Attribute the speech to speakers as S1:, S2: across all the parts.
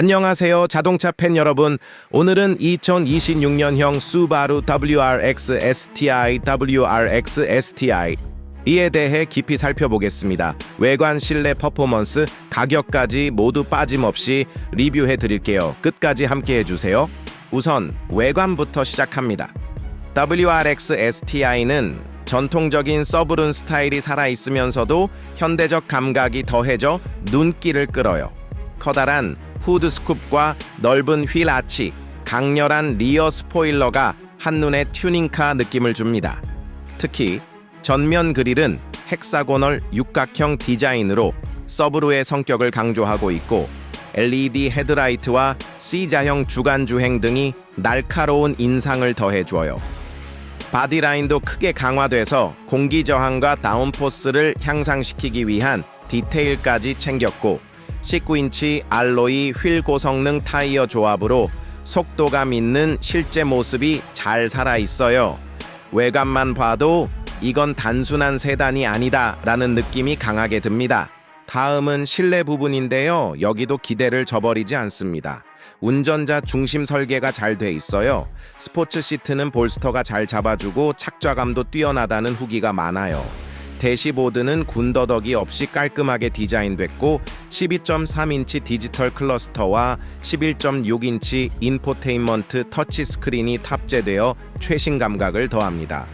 S1: 안녕하세요 자동차 팬 여러분 오늘은 2026년형 수바루 WRX STI WRX STI 이에 대해 깊이 살펴보겠습니다. 외관, 실내, 퍼포먼스, 가격까지 모두 빠짐없이 리뷰해 드릴게요. 끝까지 함께 해주세요. 우선 외관부터 시작합니다. WRX STI는 전통적인 서브룬 스타일이 살아있으면서도 현대적 감각이 더해져 눈길을 끌어요. 커다란 후드 스쿱과 넓은 휠 아치, 강렬한 리어 스포일러가 한눈에 튜닝카 느낌을 줍니다. 특히 전면 그릴은 헥사고널 육각형 디자인으로 서브루의 성격을 강조하고 있고 LED 헤드라이트와 C자형 주간 주행 등이 날카로운 인상을 더해줘요. 바디라인도 크게 강화돼서 공기 저항과 다운포스를 향상시키기 위한 디테일까지 챙겼고 19인치 알로이 휠 고성능 타이어 조합으로 속도감 있는 실제 모습이 잘 살아 있어요. 외관만 봐도 이건 단순한 세단이 아니다 라는 느낌이 강하게 듭니다. 다음은 실내 부분인데요. 여기도 기대를 저버리지 않습니다. 운전자 중심 설계가 잘 돼 있어요. 스포츠 시트는 볼스터가 잘 잡아주고 착좌감도 뛰어나다는 후기가 많아요. 대시보드는 군더더기 없이 깔끔하게 디자인됐고 12.3인치 디지털 클러스터와 11.6인치 인포테인먼트 터치 스크린이 탑재되어 최신 감각을 더합니다.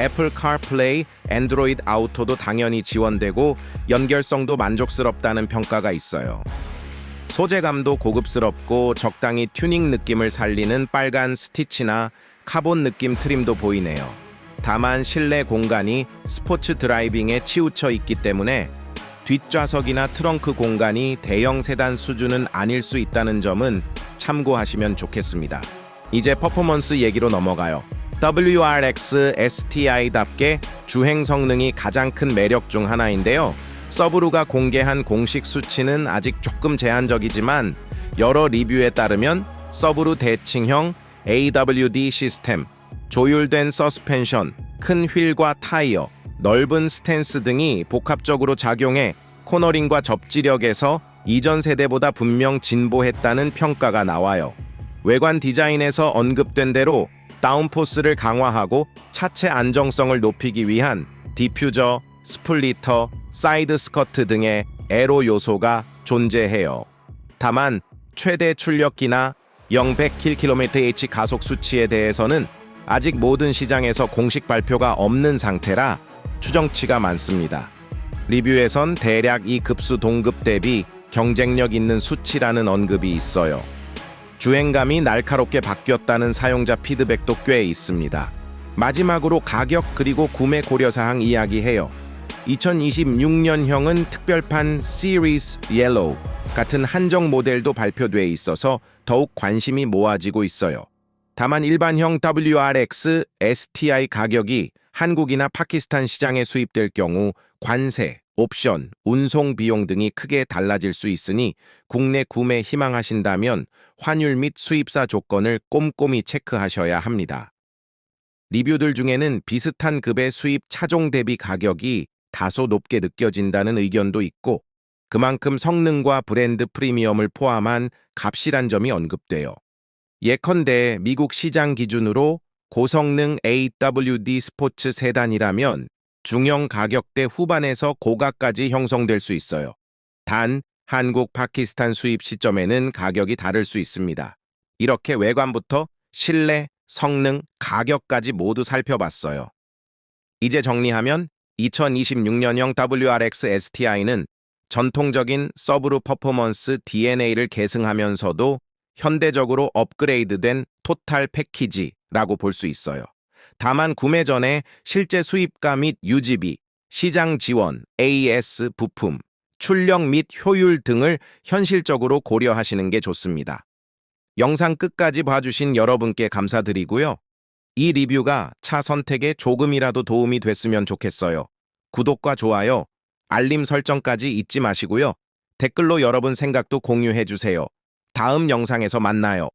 S1: 애플 카플레이, 앤드로이드 아우토도 당연히 지원되고 연결성도 만족스럽다는 평가가 있어요. 소재감도 고급스럽고 적당히 튜닝 느낌을 살리는 빨간 스티치나 카본 느낌 트림도 보이네요. 다만 실내 공간이 스포츠 드라이빙에 치우쳐 있기 때문에 뒷좌석이나 트렁크 공간이 대형 세단 수준은 아닐 수 있다는 점은 참고하시면 좋겠습니다. 이제 퍼포먼스 얘기로 넘어가요. WRX STI답게 주행 성능이 가장 큰 매력 중 하나인데요. 서브루가 공개한 공식 수치는 아직 조금 제한적이지만 여러 리뷰에 따르면 서브루 대칭형 AWD 시스템, 조율된 서스펜션, 큰 휠과 타이어, 넓은 스탠스 등이 복합적으로 작용해 코너링과 접지력에서 이전 세대보다 분명 진보했다는 평가가 나와요. 외관 디자인에서 언급된 대로 다운포스를 강화하고 차체 안정성을 높이기 위한 디퓨저, 스플리터, 사이드 스커트 등의 에로 요소가 존재해요. 다만 최대 출력기나 0-100km/h 가속 수치에 대해서는 아직 모든 시장에서 공식 발표가 없는 상태라 추정치가 많습니다. 리뷰에선 대략 이 급수 동급 대비 경쟁력 있는 수치라는 언급이 있어요. 주행감이 날카롭게 바뀌었다는 사용자 피드백도 꽤 있습니다. 마지막으로 가격 그리고 구매 고려 사항 이야기해요. 2026년형은 특별판 Series Yellow 같은 한정 모델도 발표돼 있어서 더욱 관심이 모아지고 있어요. 다만 일반형 WRX STI 가격이 한국이나 파키스탄 시장에 수입될 경우 관세, 옵션, 운송 비용 등이 크게 달라질 수 있으니 국내 구매 희망하신다면 환율 및 수입사 조건을 꼼꼼히 체크하셔야 합니다. 리뷰들 중에는 비슷한 급의 수입 차종 대비 가격이 다소 높게 느껴진다는 의견도 있고 그만큼 성능과 브랜드 프리미엄을 포함한 값이란 점이 언급돼요. 예컨대 미국 시장 기준으로 고성능 AWD 스포츠 세단이라면 중형 가격대 후반에서 고가까지 형성될 수 있어요. 단 한국 파키스탄 수입 시점에는 가격이 다를 수 있습니다. 이렇게 외관부터 실내, 성능, 가격까지 모두 살펴봤어요. 이제 정리하면 2026년형 WRX STI는 전통적인 서브루 퍼포먼스 DNA를 계승하면서도 현대적으로 업그레이드된 토탈 패키지라고 볼 수 있어요. 다만 구매 전에 실제 수입가 및 유지비, 시장 지원, AS 부품, 출력 및 효율 등을 현실적으로 고려하시는 게 좋습니다. 영상 끝까지 봐주신 여러분께 감사드리고요. 이 리뷰가 차 선택에 조금이라도 도움이 됐으면 좋겠어요. 구독과 좋아요, 알림 설정까지 잊지 마시고요. 댓글로 여러분 생각도 공유해 주세요. 다음 영상에서 만나요.